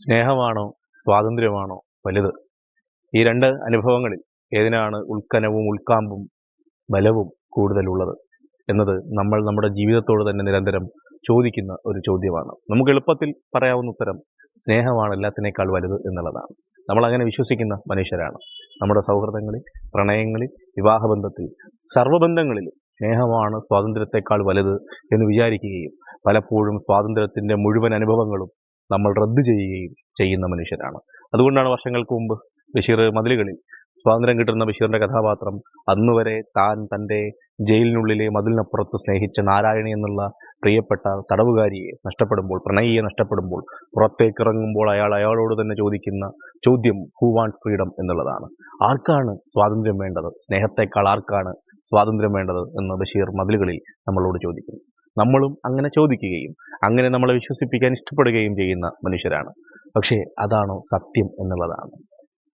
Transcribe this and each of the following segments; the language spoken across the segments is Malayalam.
സ്നേഹമാണോ? സ്വാതന്ത്ര്യമാണോ? വലുത്. ഈ രണ്ട് അനുഭവങ്ങളിൽ ഏതിനാണ് ഉൾക്കനവും ഉൾക്കാമ്പും ബലവും കൂടുതലുള്ളത് എന്നത് നമ്മൾ നമ്മുടെ ജീവിതത്തോട് തന്നെ നിരന്തരം ചോദിക്കുന്ന ഒരു ചോദ്യമാണ്. നമുക്ക് എളുപ്പത്തിൽ പറയാവുന്ന ഉത്തരം സ്നേഹമാണ് എല്ലാത്തിനേക്കാൾ വലുത് എന്നുള്ളതാണ്. നമ്മൾ അങ്ങനെ വിശ്വസിക്കുന്ന മനുഷ്യരാണ്. നമ്മുടെ സൗഹൃദങ്ങളിൽ പ്രണയങ്ങളിൽ വിവാഹബന്ധത്തിൽ സർവബന്ധങ്ങളിലും സ്നേഹമാണ് സ്വാതന്ത്ര്യത്തെക്കാൾ വലുത് എന്ന് വിചാരിക്കുകയും പലപ്പോഴും സ്വാതന്ത്ര്യത്തിന്റെ മുഴുവൻ അനുഭവങ്ങളും നമ്മൾ റദ്ദ് ചെയ്യുകയും ചെയ്യുന്ന മനുഷ്യരാണ്. അതുകൊണ്ടാണ് വർഷങ്ങൾക്ക് മുമ്പ് ബഷീർ മതിലുകളിൽ സ്വാതന്ത്ര്യം കിട്ടുന്ന ബഷീറിന്റെ കഥാപാത്രം അന്നുവരെ താൻ തന്റെ ജയിലിനുള്ളിലെ മതിലിനപ്പുറത്ത് സ്നേഹിച്ച നാരായണി എന്നുള്ള പ്രിയപ്പെട്ട തടവുകാരിയെ നഷ്ടപ്പെടുമ്പോൾ പ്രണയിയെ നഷ്ടപ്പെടുമ്പോൾ പുറത്തേക്ക് ഇറങ്ങുമ്പോൾ അയാൾ അയാളോട് തന്നെ ചോദിക്കുന്ന ചോദ്യം ഹൂ വാണ്ട്സ് ഫ്രീഡം എന്നുള്ളതാണ്. ആർക്കാണ് സ്വാതന്ത്ര്യം വേണ്ടത്? സ്നേഹത്തെക്കാൾ ആർക്കാണ് സ്വാതന്ത്ര്യം വേണ്ടത് എന്ന് ബഷീർ മതിലുകളിൽ നമ്മളോട് ചോദിക്കുന്നു. നമ്മളും അങ്ങനെ ചോദിക്കുകയും അങ്ങനെ നമ്മളെ വിശ്വസിപ്പിക്കാൻ ഇഷ്ടപ്പെടുകയും ചെയ്യുന്ന മനുഷ്യരാണ്. പക്ഷേ അതാണോ സത്യം എന്നുള്ളതാണ്.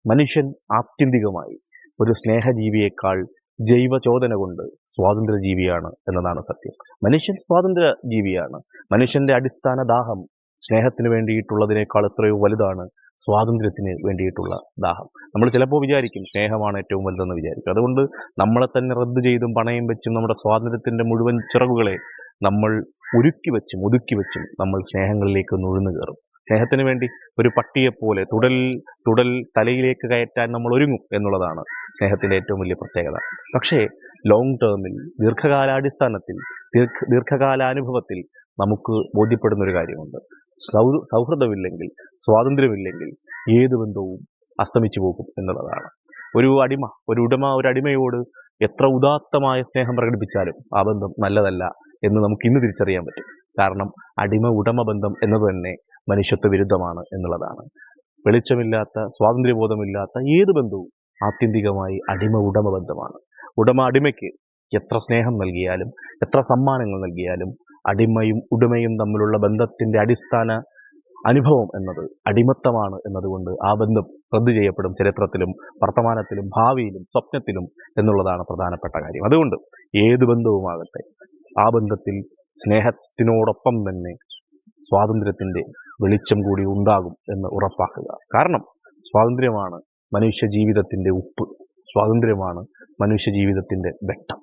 മനുഷ്യൻ ആത്യന്തികമായി ഒരു സ്നേഹജീവിയേക്കാൾ ജൈവ ചോദന കൊണ്ട് സ്വാതന്ത്ര്യ ജീവിയാണ് എന്നതാണ് സത്യം. മനുഷ്യൻ സ്വാതന്ത്ര്യ ജീവിയാണ് മനുഷ്യന്റെ അടിസ്ഥാന ദാഹം സ്നേഹത്തിന് വേണ്ടിയിട്ടുള്ളതിനേക്കാൾ എത്രയോ വലുതാണ് സ്വാതന്ത്ര്യത്തിന് വേണ്ടിയിട്ടുള്ള ദാഹം. നമ്മൾ ചിലപ്പോൾ വിചാരിക്കും സ്നേഹമാണ് ഏറ്റവും വലുതെന്ന് വിചാരിക്കും. അതുകൊണ്ട് നമ്മളെ തന്നെ റദ്ദ് ചെയ്തും പണയം വെച്ചും നമ്മുടെ സ്വാതന്ത്ര്യത്തിന്റെ മുഴുവൻ ചിറകുകളെ നമ്മൾ ഉരുക്കി വെച്ചും ഒതുക്കി വെച്ചും നമ്മൾ സ്നേഹങ്ങളിലേക്ക് നുഴന്നു കയറും. സ്നേഹത്തിന് വേണ്ടി ഒരു പട്ടിയെപ്പോലെ തുടൽ തുടൽ തലയിലേക്ക് കയറ്റാൻ നമ്മൾ ഒരുങ്ങും എന്നുള്ളതാണ് സ്നേഹത്തിന്റെ ഏറ്റവും വലിയ പ്രത്യേകത. പക്ഷേ ലോങ് ടേമിൽ ദീർഘകാലാടിസ്ഥാനത്തിൽ ദീർഘ ദീർഘകാലാനുഭവത്തിൽ നമുക്ക് ബോധ്യപ്പെടുന്ന ഒരു കാര്യമുണ്ട്. സൗ സൗഹൃദമില്ലെങ്കിൽ സ്വാതന്ത്ര്യമില്ലെങ്കിൽ ഏത് ബന്ധവും അസ്തമിച്ചു പോകും എന്നുള്ളതാണ്. ഒരു അടിമ ഒരു ഉടമ ഒരു അടിമയോട് എത്ര ഉദാത്തമായ സ്നേഹം പ്രകടിപ്പിച്ചാലും ആ ബന്ധം നല്ലതല്ല എന്ന് നമുക്ക് ഇന്ന് തിരിച്ചറിയാൻ പറ്റും. കാരണം അടിമ ഉടമ ബന്ധം എന്നത് തന്നെ മനുഷ്യത്വ വിരുദ്ധമാണ് എന്നുള്ളതാണ്. വെളിച്ചമില്ലാത്ത സ്വാതന്ത്ര്യബോധമില്ലാത്ത ഏത് ബന്ധവും ആത്യന്തികമായി അടിമ ഉടമ ബന്ധമാണ്. ഉടമ അടിമയ്ക്ക് എത്ര സ്നേഹം നൽകിയാലും എത്ര സമ്മാനങ്ങൾ നൽകിയാലും അടിമയും ഉടമയും തമ്മിലുള്ള ബന്ധത്തിന്റെ അടിസ്ഥാന അനുഭവം എന്നത് അടിമത്തമാണ് എന്നതുകൊണ്ട് ആ ബന്ധം റദ്ദു ചെയ്യപ്പെടും ചരിത്രത്തിലും വർത്തമാനത്തിലും ഭാവിയിലും സ്വപ്നത്തിലും എന്നുള്ളതാണ് പ്രധാനപ്പെട്ട കാര്യം. അതുകൊണ്ട് ഏത് ബന്ധവുമാകട്ടെ ആ ബന്ധത്തിൽ സ്നേഹത്തിനോടൊപ്പം തന്നെ സ്വാതന്ത്ര്യത്തിന്റെ വെളിച്ചം കൂടി ഉണ്ടാകും എന്ന് ഉറപ്പാക്കുക. കാരണം സ്വാതന്ത്ര്യമാണ് മനുഷ്യ ജീവിതത്തിന്റെ ഉപ്പ്. സ്വാതന്ത്ര്യമാണ് മനുഷ്യ ജീവിതത്തിന്റെ വെട്ടം.